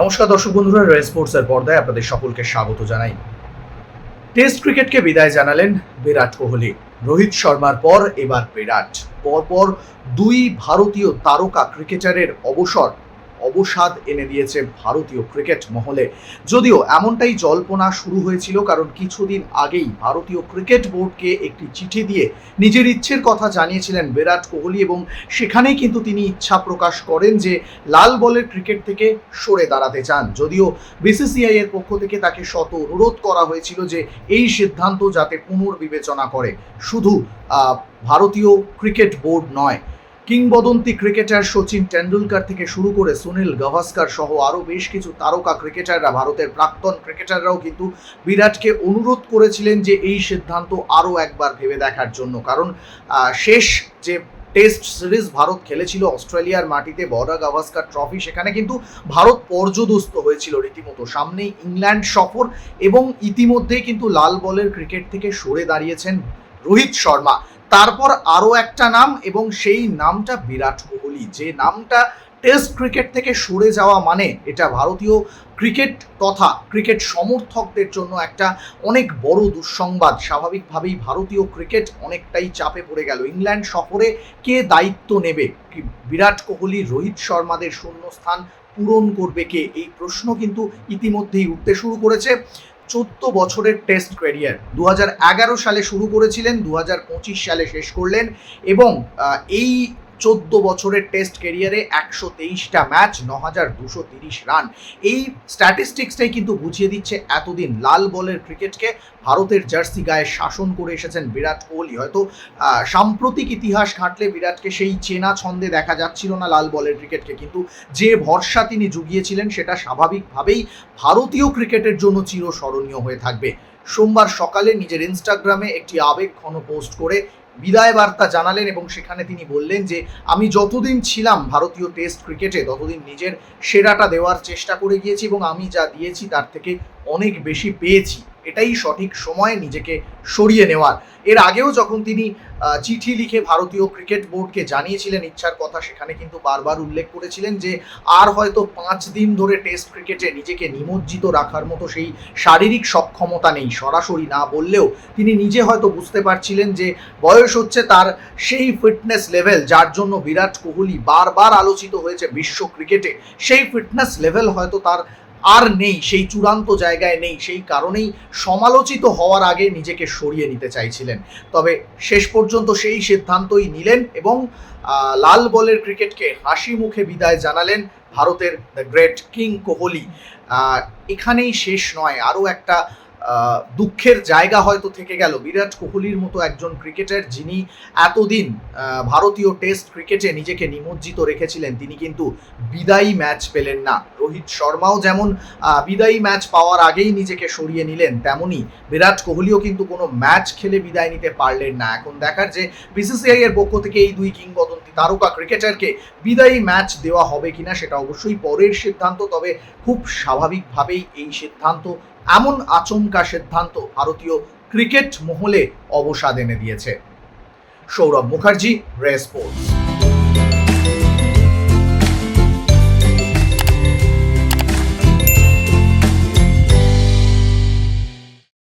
নমস্কার দর্শক বন্ধুরা রে স্পোর্টসের পর্দায় আপনাদের সকলকে স্বাগত জানাই। টেস্ট ক্রিকেটকে বিদায় জানালেন বিরাট কোহলি। রোহিত শর্মার পর এবার বিরাট। পরপর দুই ভারতীয় তারকা ক্রিকেটারের অবসর অবসাদ এনে দিয়েছে ভারতীয় ক্রিকেট মহলে। যদিও এমনটাই জল্পনা শুরু হয়েছিল, কারণ কিছুদিন আগেই ভারতীয় ক্রিকেট বোর্ডকে একটি চিঠি দিয়ে নিজের ইচ্ছের কথা জানিয়েছিলেন বিরাট কোহলি এবং সেখানেই কিন্তু তিনি ইচ্ছা প্রকাশ করেন যে লাল বলের ক্রিকেট থেকে সরে দাঁড়াতে চান। যদিও বিসিসিআই এর পক্ষ থেকে তাকে শত অনুরোধ করা হয়েছিল যে এই সিদ্ধান্ত যাতে পুনর্বিবেচনা করে। শুধু ভারতীয় ক্রিকেট বোর্ড নয় কিংবদন্তি ক্রিকেটার সচিন টেন্ডুলকার থেকে শুরু করে সুনীল গাভাস্কার সহ আরও বেশ কিছু তারকা ক্রিকেটাররা, ভারতের প্রাক্তন ক্রিকেটাররাও কিন্তু বিরাটকে অনুরোধ করেছিলেন যে এই সিদ্ধান্ত আরও একবার ভেবে দেখার জন্য। কারণ শেষ যে টেস্ট সিরিজ ভারত খেলেছিল অস্ট্রেলিয়ার মাটিতে বড়া গাভাস্কার ট্রফি, সেখানে কিন্তু ভারত পর্যদস্ত হয়েছিল রীতিমতো। সামনেই ইংল্যান্ড সফর এবং ইতিমধ্যেই কিন্তু লাল বলের ক্রিকেট থেকে সরে দাঁড়িয়েছেন রোহিত শর্মা। তারপর আরও একটা নাম এবং সেই নামটা বিরাট কোহলি। যে নামটা টেস্ট ক্রিকেট থেকে সরে যাওয়া মানে এটা ভারতীয় ক্রিকেট তথা ক্রিকেট সমর্থকদের জন্য একটা অনেক বড় দুঃসংবাদ। স্বাভাবিকভাবেই ভারতীয় ক্রিকেট অনেকটাই চাপে পড়ে গেল। ইংল্যান্ড সফরে কে দায়িত্ব নেবে? কি বিরাট কোহলি, রোহিত শর্মাদের শূন্যস্থান পূরণ করবে কে? এই প্রশ্ন কিন্তু ইতিমধ্যেই উঠতে শুরু করেছে। চোদ্দ বছরের টেস্ট ক্যারিয়ার দু হাজার এগারো সালে শুরু করেছিলেন দু হাজার পঁচিশ সালে শেষ করলেন এবং এই চোদ্দ বছরের টেস্ট কেরিয়ারে একশো তেইশটা ম্যাচ ন হাজার দুশো তিরিশ রান এই স্ট্যাটিস্টিক্সটাই কিন্তু বুঝিয়ে দিচ্ছে এতদিন লাল বলের ক্রিকেটকে ভারতের জার্সি গায়ে শাসন করে এসেছেন বিরাট কোহলি। হয়তো সাম্প্রতিক ইতিহাস ঘাঁটলে বিরাটকে সেই চেনা ছন্দে দেখা যাচ্ছিল না লাল বলের ক্রিকেটকে কিন্তু যে ভরসা তিনি জুগিয়েছিলেন, সেটা স্বাভাবিকভাবেই ভারতীয় ক্রিকেটের জন্য চিরস্মরণীয় হয়ে থাকবে। সোমবার সকালে নিজের ইনস্টাগ্রামে একটি আবেগ ঘন পোস্ট করে বিদায় বার্তা জানালেন এবং সেখানে তিনি বললেন যে, আমি যতদিন ছিলাম ভারতীয় টেস্ট ক্রিকেটে, ততদিন নিজের সেরাটা দেওয়ার চেষ্টা করে গিয়েছি এবং আমি যা দিয়েছি তার থেকে অনেক বেশি পেয়েছি। এটাই সঠিক সময় নিজেকে সরিয়ে নেওয়ার। এর আগেও যখন তিনি চিঠি লিখে ভারতীয় ক্রিকেট বোর্ডকে জানিয়েছিলেন ইচ্ছার কথা, সেখানে কিন্তু বারবার উল্লেখ করেছিলেন যে, আর হয়তো পাঁচ দিন ধরে টেস্ট ক্রিকেটে নিজেকে নিমজ্জিত রাখার মতো সেই শারীরিক সক্ষমতা নেই। সরাসরি না বললেও তিনি নিজে হয়তো বুঝতে পারছিলেন যে, বয়স হচ্ছে তার সেই ফিটনেস লেভেল, যার জন্য বিরাট কোহলি বারবার আলোচিত হয়েছে বিশ্ব ক্রিকেটে। সেই ফিটনেস লেভেল হয়তো তার আর নেই, সেই চূড়ান্ত জায়গায় নেই, সেই কারণেই সমালোচিত হওয়ার আগে নিজেকে সরিয়ে নিতে চাইছিলেন। তবে শেষ পর্যন্ত সেই সিদ্ধান্তই নিলেন এবং লাল বলের ক্রিকেটকে হাসি মুখে বিদায় জানালেন ভারতের দ্য গ্রেট কিং কোহলি। এখানেই শেষ নয়, আরও একটা দুঃখের জায়গা হয়তো থেকে গেল। বিরাট কোহলির মতো একজন ক্রিকেটার যিনি এতদিন ভারতীয় টেস্ট ক্রিকেটে নিজেকে নিমজ্জিত রেখেছিলেন, তিনি কিন্তু বিদায়ী ম্যাচ পেলেন না। রোহিত শর্মাও যেমন বিদায়ী ম্যাচ পাওয়ার আগেই নিজেকে সরিয়ে নিলেন, তেমনি বিরাট কোহলিও কিন্তু কোনো ম্যাচ খেলে বিদায় নিতে পারলেন না। এখন দেখার যে বিসিসিআই এর পক্ষ থেকে এই দুই কিংবদন্তি তারকা ক্রিকেটারকে বিদায়ী ম্যাচ দেওয়া হবে কিনা, সেটা অবশ্যই পরের সিদ্ধান্ত, তবে খুব স্বাভাবিকভাবেই এই সিদ্ধান্ত এমন আচমকা সিদ্ধান্ত ভারতীয় ক্রিকেট মহলে অবসাদ এনে দিয়েছে। সৌরভ মুখার্জি রে স্পোর্টস